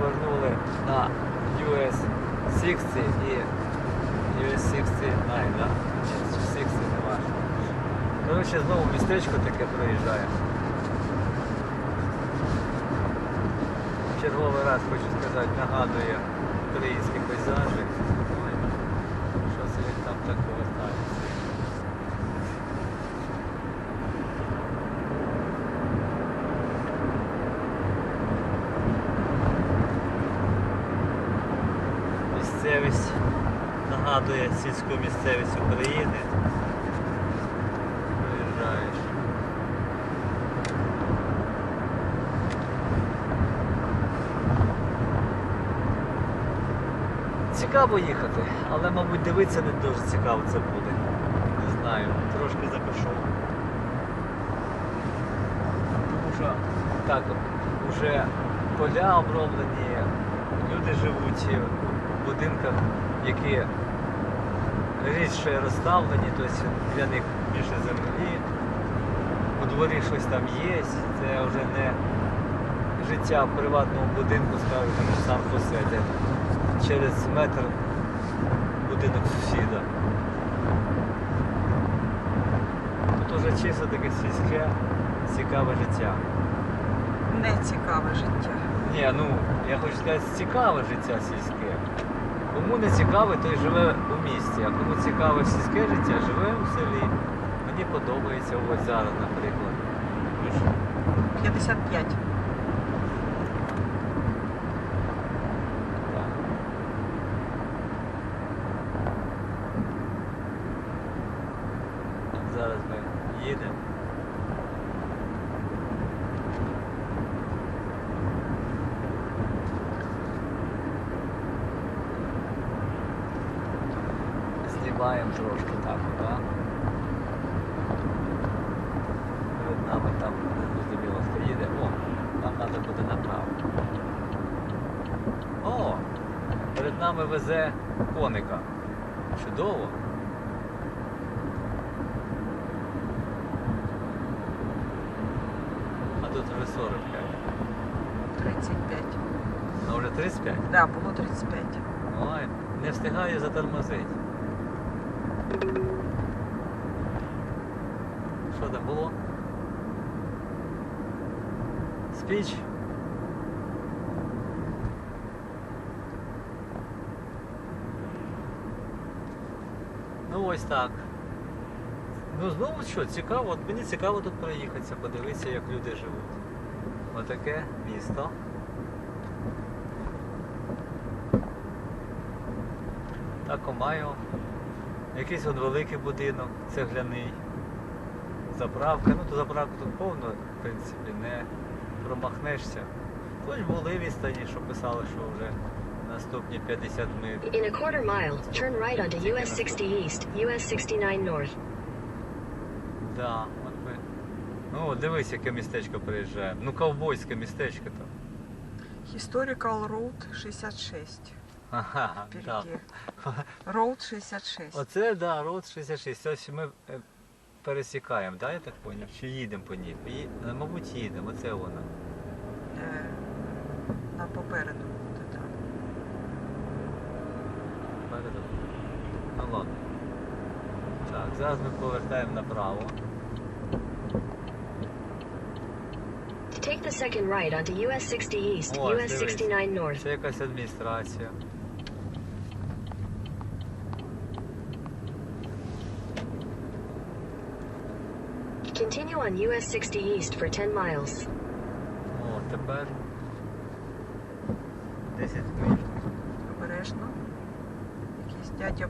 повернули на US 60 і US 69, да? Ні, чи 60, не важко. Коротше, знову містечко таке проїжджає. Черговий раз хочу сказати, нагадує українські пейзажі. Що це там так повертається. Місцевість нагадує сільську місцевість України. Проїжджаєш. Цікаво їхати, але, мабуть, дивитися не дуже цікаво це буде. Не знаю, трошки запишу. Тому що так, вже поля оброблені, люди живуть будинках, які рідше розставлені, тобто для них більше землі. У дворі щось там є, це вже не життя в приватному будинку, скажімо, сам по себе через метр будинок сусіда. Тут уже чисто таке сільське, цікаве життя. Не цікаве життя. Ні, ну я хочу сказати, цікаве життя сільське. Кому не цікаве, той живе у місті, а кому цікаве сільське життя, живе у селі. Мені подобається ось зараз, наприклад. 55. Зараз ми їдемо. Знімаємо трошки так, так? Перед нами там зрозуміло, хто їде. О, нам треба буде направо. О! Перед нами везе коника. Чудово. А тут вже 45. 35. Ну вже 35. Так, да, було 35. Ой, не встигаю затормозити. Що там було? Спіч? Ну ось так. Ну знову що, цікаво, от мені цікаво тут проїхатися, подивитися, як люди живуть. Отаке місто. Так маю. Якийсь от великий будинок, цегляний. Заправка. Ну то заправка тут повно, в принципі, не промахнешся. Хоч були відстані, що писали, що вже наступні 50 миль. In a quarter mile, turn right onto US 60 East, US 69 North. Да, от ми. Ну, дивись, яке містечко приїжджає. Ну, ковбойське містечко то. Historical Road 66. Ага, так. Впереді. Road 66. Оце, да, Роуд 66. Ось ми е, пересікаємо, да, я так поняв? Чи їдемо по ній? Пої- е, Мабуть, їдемо, оце вона. Е, на попереду буде так. Передом. Ну ладно. Так, зараз ми повертаємо направо. Take the second right onto US 60 East, О, US дивись. 69 North. Це якась адміністрація. Continue on US 60 East for 10 miles. О, тепер 10 миль. Обережно. Якийсь дядя.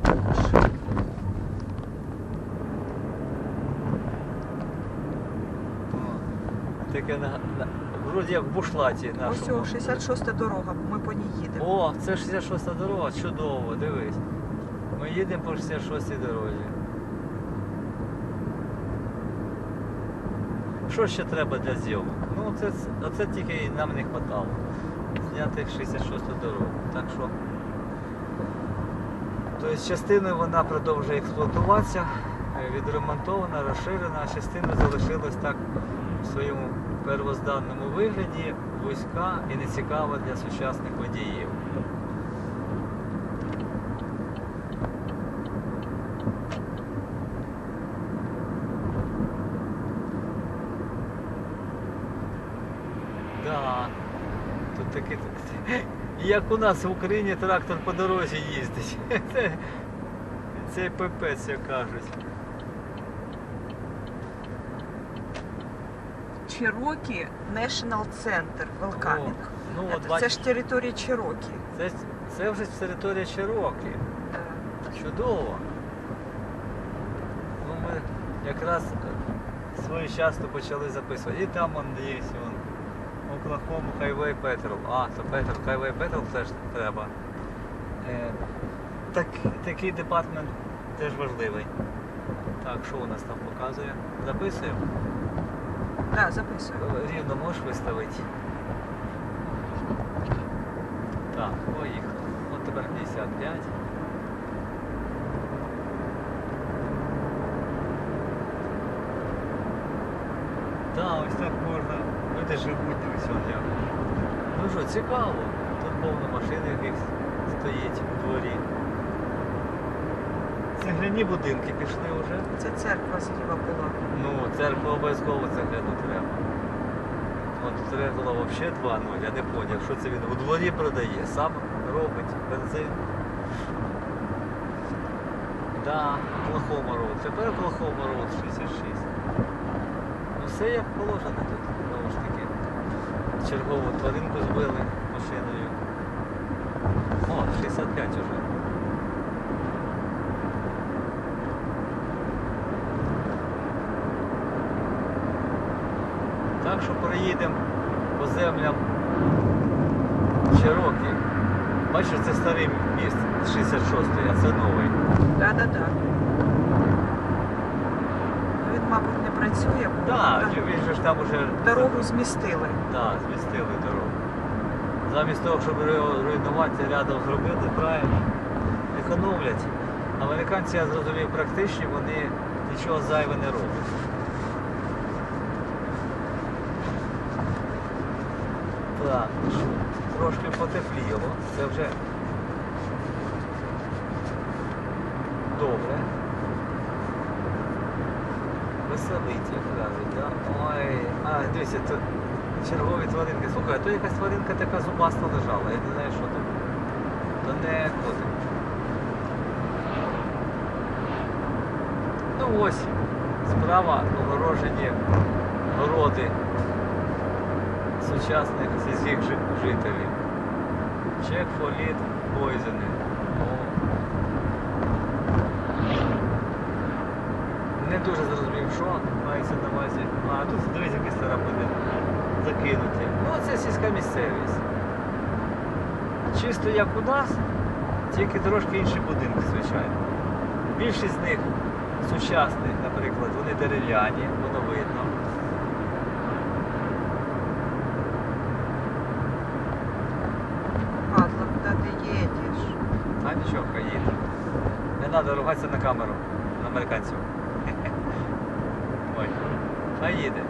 О, таке на, на, вроді як в бушлаті Ось нашому. о, 66 дорога, ми по ній їдемо. О, це 66 дорога, чудово, дивись. Ми їдемо по 66 дорозі. Що ще треба для зйомок? Ну, це, оце тільки нам не вистачало. Зняти 66-ту дорогу. Так що. Тобто частиною вона продовжує експлуатуватися, е, відремонтована, розширена, а частина залишилась так в своєму первозданному вигляді вузька і нецікава для сучасних водіїв. Да. Тут таки. Як у нас в Україні трактор по дорозі їздить. Це, це пипець, як кажуть. Чирокі National Center Welcoming. ну, от Це, бачиш. ж територія Чирокі. Це, це вже територія Чирокі. Е, Чудово. Ну, ми якраз своєчасно почали записувати. І там он є, он, Оклахому Хайвей Петрол. А, то Петрол, Хайвей Петрол теж треба. Е, так, такий департмент теж важливий. Так, що у нас там показує? Записуємо? Да, записую. Рівно можеш виставити? Так, поїхали. От тепер 55. Так, ось так можна. Люди живуть, дивись, як. Ну що, цікаво. Тут повно машин якихось стоїть у дворі. Цегляні будинки пішли вже. Це церква зліва була. Ну, церкву обов'язково цегляну треба. От трегла взагалі 2-0, я не зрозумів, що це він у дворі продає, сам робить бензин. Да, Оклахома Роуд. Тепер Оклахома Роуд 66. Ну все як положено тут. Чергову тваринку збили машиною. О, 65 уже. Так що проїдемо по землям Чирокі. Бачиш, це старий міст 66-ї, а це новий. Да, да. Ну, Він, мабуть, не працює, бо Так, він же ж там уже дорогу змістили. Так, змістили дорогу. Замість того, щоб руйнувати, рядом зробили правильно, економлять. Американці, я зрозумів, практичні, вони нічого зайве не роблять. Так, трошки потепліло, це вже добре. Веселить, як кажуть, да? Ой, а, дивіться, тут чергові тваринки. Слухай, а то якась тваринка така зубаста лежала, я не знаю, що там. То не котик. Ну ось, справа огорожені городи сучасних сільських жителів. Check for lead. О. Не дуже зрозумів, що мається на увазі. А тут дивись, якась стара буде закинуті. Ну це сільська місцевість. Чисто як у нас, тільки трошки інші будинки, звичайно. Більшість з них сучасних, наприклад, вони дерев'яні, воно видно. Падла, куди ти їдеш? А нічого, хай їде. Не треба ругатися на камеру, на американців. Ой, хай їде.